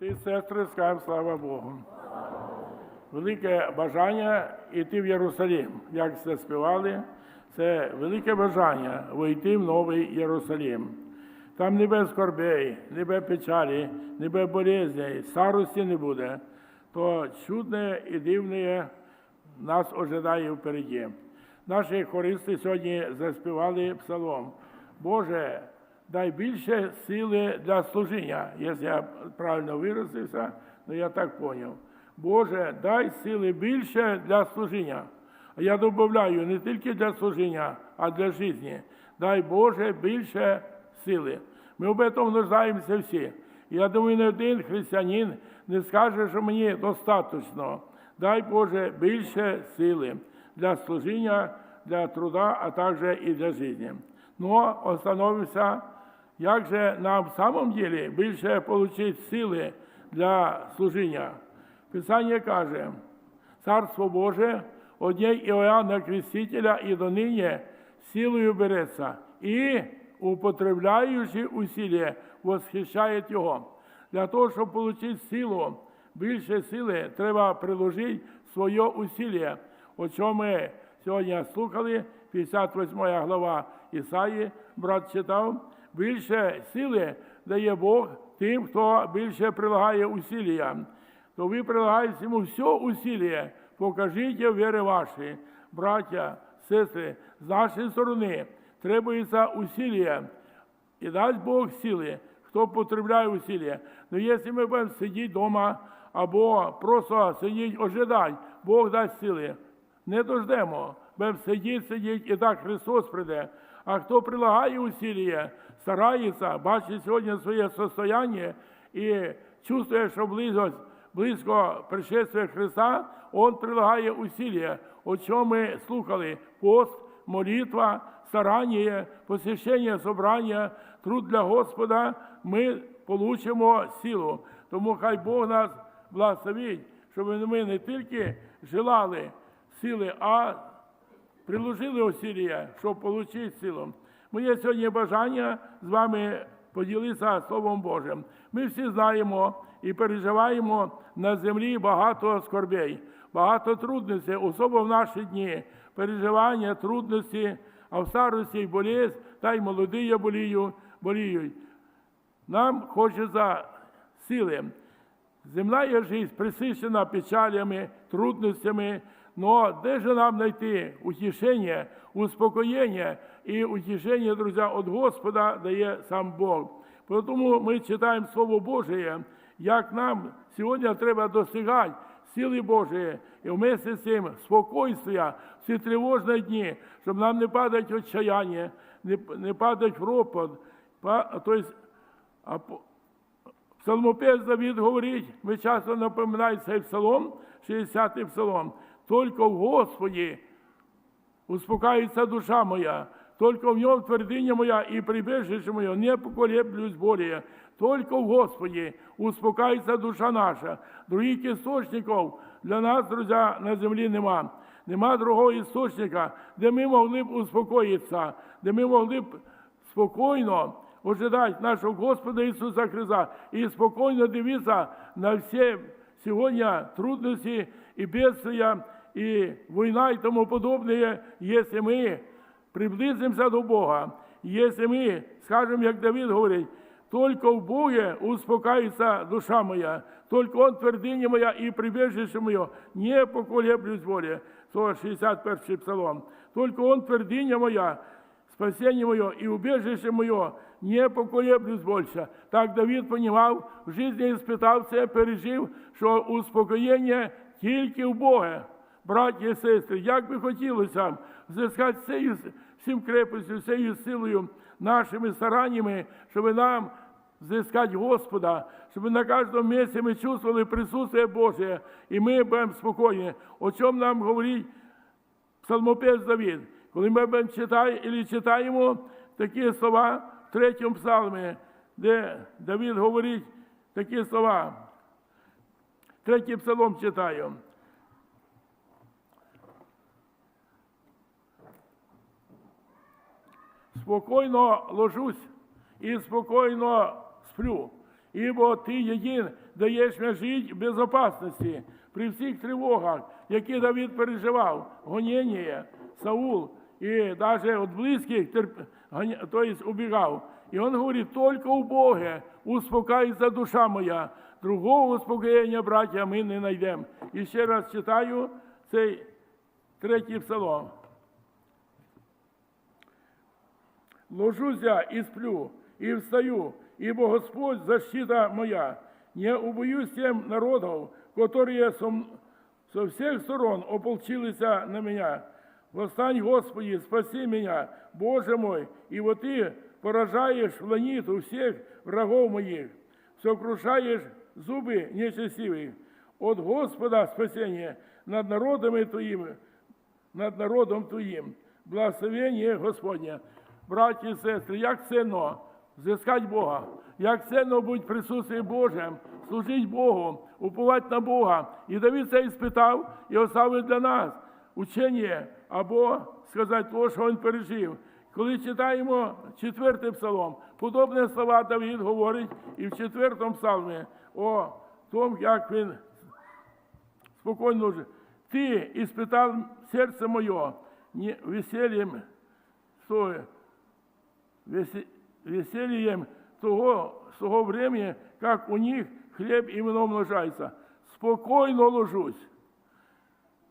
Брати і сестри, скажемо слава Богу. Велике бажання йти в Єрусалим, як це співали, це велике бажання войти в новий Єрусалим. Там не без скорбей, не без печалі, не без болезней, старості не буде. То чудне і дивне нас ожидає впереді. Наші хористи сьогодні заспівали псалом. Боже, дай більше сили для служіння, якщо я правильно виразився, але я так поняв. Боже, дай сили більше для служіння. Я додаю не тільки для служіння, а для життя. Дай Боже більше сили. Ми об этом нуждаємося всі. Я думаю, не один християнин не скаже, що мені достатньо. Дай Боже більше сили для служіння, для труда, а також і для життя. Ну, остановимося, як же нам в самом деле більше отримати сили для служіння. Писання каже, Царство Боже одній Іоанна Крестителя і донині силою береться, і, употребляючи усилия, восхищає Його. Для того, щоб отримати силу, більше сили, треба приложити своє усилля, о чому ми сьогодні слухали, 58 глава Ісаї, брат читав, більше сили дає Бог тим, хто більше прилагає усилля. То ви прилагаєте йому все усилля, покажіть віри ваші, браття, сестри, з нашої сторони требується усилля. І дасть Бог сили, хто потребляє усилля. Ну, якщо ми будемо сидіти вдома або просто сидіти, ожидати, Бог дасть сили. Не дождемо, будемо сидіти, сидіти, і так Христос прийде. А хто прилагає усилля, старається, бачить сьогодні своє состояние і чувствує, що близость, близько пришествия Христа, Он прилагає усилля, о чому ми слухали, пост, молитва, старання, посвящення собрання, труд для Господа, ми получимо силу. Тому хай Бог нас благословить, щоб ми не тільки желали сили, а приложили усилля, щоб отримати силу. Моє сьогодні бажання з вами поділитися Словом Божим. Ми всі знаємо і переживаємо на землі багато скорбей, багато трудностей, особливо в наші дні, переживання, трудності, а в старості й болезнь, та й молоді я болію, боліють. Нам хочеться сили. Земна життя присищена печалями, трудностями, но де же нам знайти утішення, успокоєння і утішення, друзі, від Господа дає сам Бог. Тому ми читаємо Слово Боже, як нам сьогодні треба досягати сили Божої і вместе з цим спокійствия в ці тривожні дні, щоб нам не падати в отчаяння, не, не падати в ропот. Тобто, Псалмопець Давид говорить, ми часто напоминаємо цей псалом, 60-й псалом. Тільки в Господі успокаивается душа моя, только в нем твердыня моя и прибежище мое, не поколеблюсь более. Только в Господі успокаивается душа наша. Других істочників для нас, друзі, на землі нема. Нема другого істочника, де ми могли б успокоїтися, де ми могли б спокійно ожидати нашого Господа Ісуса Христа і спокійно дивитися на всі сьогодні трудності і бедствия, і війна і тому подобне, якщо ми приблизимося до Бога, якщо ми скажемо, як Давид говорить, только в Боге успокаивается душа моя, только Он твердыня моя и прибежище мое, не поколеблюсь более. 161 псалом. Только Он твердыня моя, спасение мое и убежище мое, не поколеблюсь больше. Так Давид понимав, в житті испытав це, пережив, що успокоєння тільки в Бога. Браті і сестри, як би хотілося зискати всією, всім крепостю, всією силою, нашими стараннями, щоб нам зискати Господа, щоб на кожному місці ми чувствовали присутствие Боже, і ми будемо спокійні. О чому нам говорить псалмопець Давид? Коли ми будемо читати, читаємо такі слова в третьому псалмі, де Давид говорить такі слова. Третій псалом читаю. Спокійно ложусь і спокійно сплю. ибо Ты един даєш мне жить в безопасности при всіх тривогах, які Давид переживав, гонення, Саул, і навіть від близьких терп... то убігав. І він говорить, тільки у Бога успокається душа моя, другого успокоєння, браття, ми не знайдемо. І ще раз читаю цей третій псалом. Ложуся и сплю, и встаю, ибо Господь защита моя. Не убоюсь тем народов, которые со, м- со всех сторон ополчились на меня. Восстань, Господи, спаси меня, Боже мой, и вот Ты поражаешь в ланиту всех врагов моих, сокрушаешь зубы нечестивых. От Господа спасение над народами Твоими, над народом Твоїм. Благословення Господнє. Браті і сестри, як цінно зискати Бога, як бути в присутстві Божим, служити Богу, уповати на Бога. І Давид це і спитав і оставив для нас учення або сказати те, що він пережив. Коли читаємо четвертий псалом, подобні слова Давид говорить і в четвертому псалмі о тому, як він спокойно же. Ты испытал сердце мое не весельем, что, весе- весельем того, того времени, как у них хлеб и вино множается. Спокойно ложусь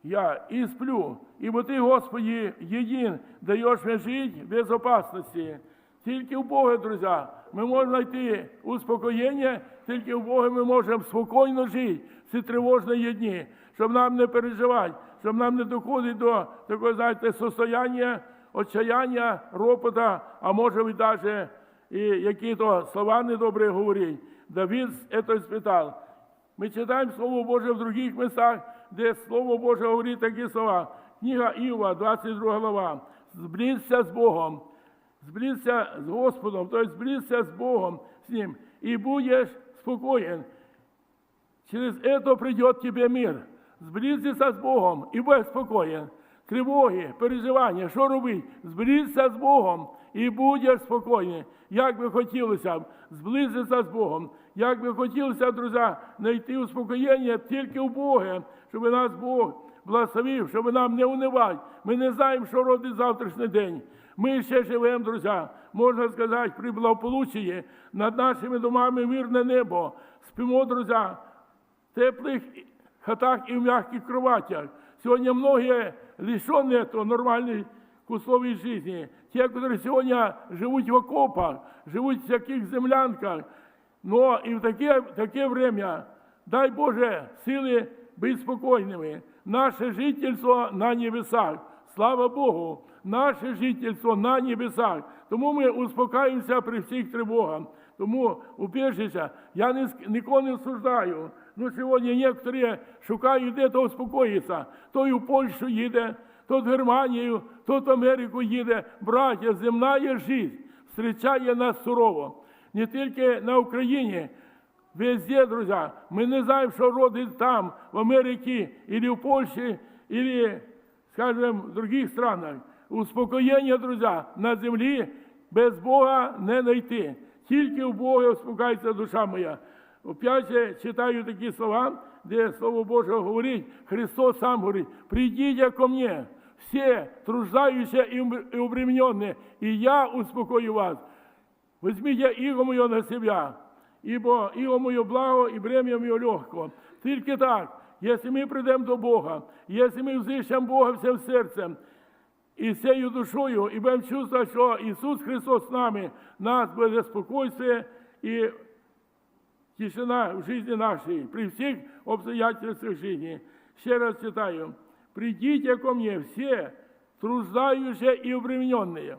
я и сплю, ибо Ты, Господи, един, даєш мне жить в безопасности. Тільки в Бога, друзі, ми можемо знайти успокоєння, тільки в Бога ми можемо спокійно жити в ці тривожні дні, щоб нам не переживати, щоб нам не доходити до такого, знаєте, состояння, отчаяння, ропота, а може бути навіть і які-то слова недобрі говорить. Давид це спитав. Ми читаємо Слово Боже в других містах, де Слово Боже говорить такі слова. Книга Іова, 22 глава. Зблизься з Богом, зблизься з Господом, тобто зблизься з Богом, з Ним, і будеш спокоен. Через это придет тебе мир. Зблизься з Богом і будь спокоєн. Тривоги, переживання, що робити? Зблизься з Богом і будеш спокійний. Як би хотілося зблизитися з Богом, як би хотілося, друзі, знайти успокоєння тільки в Бога, щоб нас Бог благословив, щоб нам не унивати. Ми не знаємо, що родить завтрашній день. Ми ще живемо, друзі, можна сказати, при благополуччі над нашими домами мирне небо. Спимо, друзі, теплих хатах і в мягких кроватях. Сегодня многие лишенные этого нормальной условий жизни. Те, которые сегодня живут в окопах, живут в всяких землянках. Но и в такое, в такое время, дай Боже, силы быть спокойными. Наше жительство на небесах. Слава Богу, наше жительство на небесах. Тому ми успокаємося при всіх тривогах. Тому убіжися, я ні, нікого не осуждаю. Ну, сьогодні некоторі шукають, де то успокоїться. То і в Польщу їде, то в Германію, то в Америку їде. Браття, земна є життя, зустрічає нас сурово. Не тільки на Україні, Везде, друзья, мы не знаем, что родит там, в Америке, или в Польше, или, скажем, в других странах. Успокоєння, друзья, на землі без Бога не знайти. Тільки в Бога успокається душа моя. Опять же читаю такі слова, де Слово Боже говорить, Христос сам говорить, придите ко мне, все труждающие и обремененные, и я успокою вас. Возьмите иго мое на себя, ибо иго мое благо и бремя мое легко. Тільки так, якщо ми прийдемо до Бога, якщо ми взищемо Бога всім серцем, і всею душою, і будемо чувствувати, що Ісус Христос з нами, нас буде спокойствие і тишина в житті нашій, при всіх обстоятельствах житті. Ще раз читаю. «Придите ко мне все, труждающие и обремененные,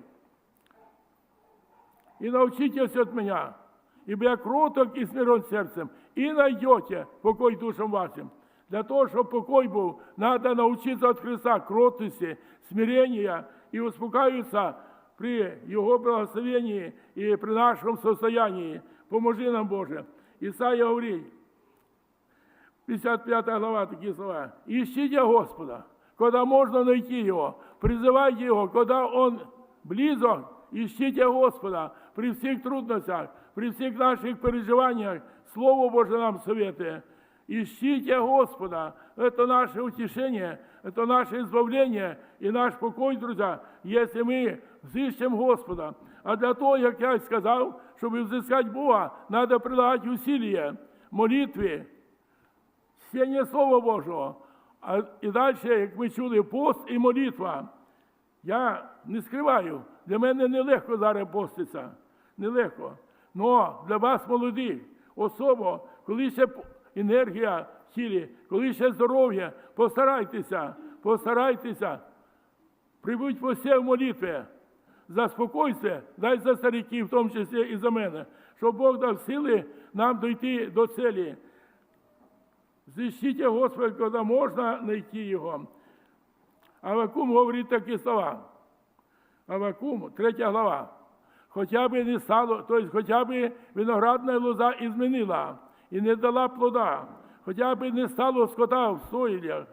и научитесь от меня, ибо я кроток и смирен сердцем, и найдете покой душам вашим. Для того, щоб покой був, надо научиться от Христа кротости, смирения и успокаиваться при Его благословении и при нашем состоянии. Поможи нам, Боже. Исаия говорит, 55 глава, такие слова. Ищите Господа, когда можно найти Его. Призывайте Его, когда Он близок. Ищите Господа при всех трудностях, при всех наших переживаниях. Слово Боже нам советує. Ищите Господа. Это наше утешение, это наше избавление и наш покой, друзья, если мы взыщем Господа. А для того, як я сказав, щоб взискати Бога, треба прилагати усилия, молитви, чтення Слова Божого. А і далі, як ми чули, пост і молитва. Я не скриваю, для мене нелегко зараз поститься. Нелегко. Но для вас, молодих, особо, коли ще енергія в тілі, коли ще здоров'я, постарайтеся, постарайтеся. Прибудь по все в молитві. Заспокойся, дай за стариків, в тому числі і за мене, щоб Бог дав сили нам дойти до целі. Зищіть Господа, коли можна знайти його. Авакум говорить такі слова. Авакум, третя глава. Хоча б не стало, тобто хоча б виноградна лоза і змінила, і не дала плода, хоча б не стало скота в сойлях,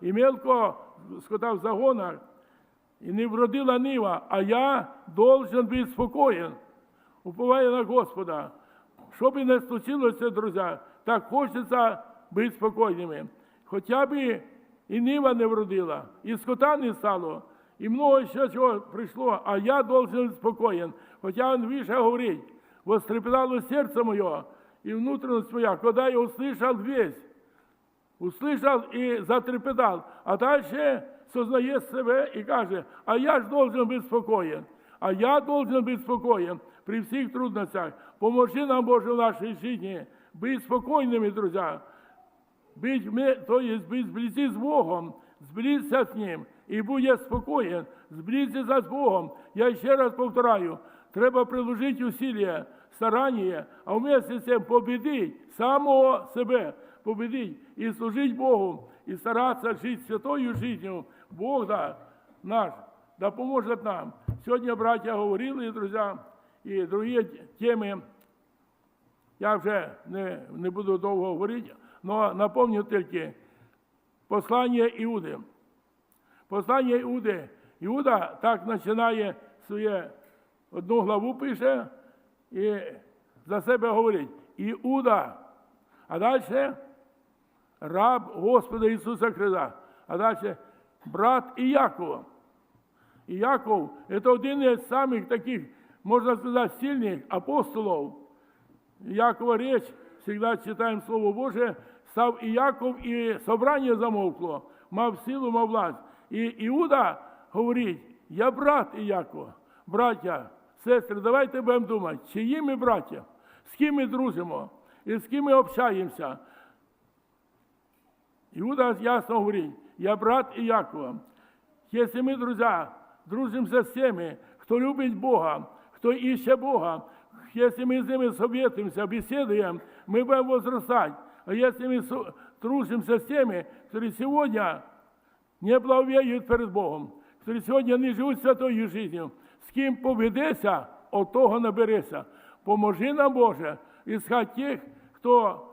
і мелко скота в загонах, і не вродила нива, а я должен бути спокоєн. Уповаю на Господа. Що би не случилося, друзі, так хочеться бути спокійними. Хоча б і нива не вродила, і скота не стало, і много ще чого прийшло, а я должен бути спокоєн. Хоча він вище говорить, вострепетало серце моє і внутрішність моя, коли я услышав весь, услышав і затрепетав, а далі сознає себе і каже, а я ж должен бути спокоєн, а я должен бути спокоєн при всіх трудностях. Поможи нам, Боже, в нашій житті, бути спокійними, друзі. Быть, ми- то есть быть вблизи с Богом, сблизься с Ним и будь спокоен, сблизиться с Богом. Я ще раз повторяю, треба приложити усилия, старання, а вместе з цим победить самого себе, победить і служить Богу, і старатися жити святою життю. Бог да, наш, да поможе нам. Сьогодні, браття, говорили, друзі, і другі теми. Я вже не, не буду довго говорити, але напомню тільки послання Іуди. Послання Іуди. Іуда так починає своє одну главу пише і за себе говорить. Іуда. А далі раб Господа Ісуса Христа. А далі брат Іякова. І Яков це один із самих таких, можна сказати, сильних апостолів. Якова речь, всегда читаем Слово Божие, став і Яков, і собрання замовкло, мав силу, мав власть. І Іуда говорить, я брат Іякова, браття, сестри, давайте будемо думати, чиї ми браття, з ким ми дружимо, і з ким ми общаємося. Иуда ясно говорит, я брат Иакова. Если мы, друзья, дружимся с теми, кто любит Бога, кто ищет Бога, если мы с ними советуемся, беседуем, мы будем возрастать. А если мы со- дружимся с теми, которые сегодня не благовеют перед Богом, которые сегодня не живут святою жизнью, з ким поведеться, от того набереся. Поможи нам, Боже, искать тих, хто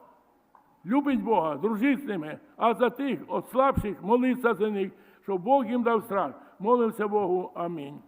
любить Бога, дружить з ними, а за тих от слабших молиться за них, щоб Бог їм дав страх. Молимося Богу. Амінь.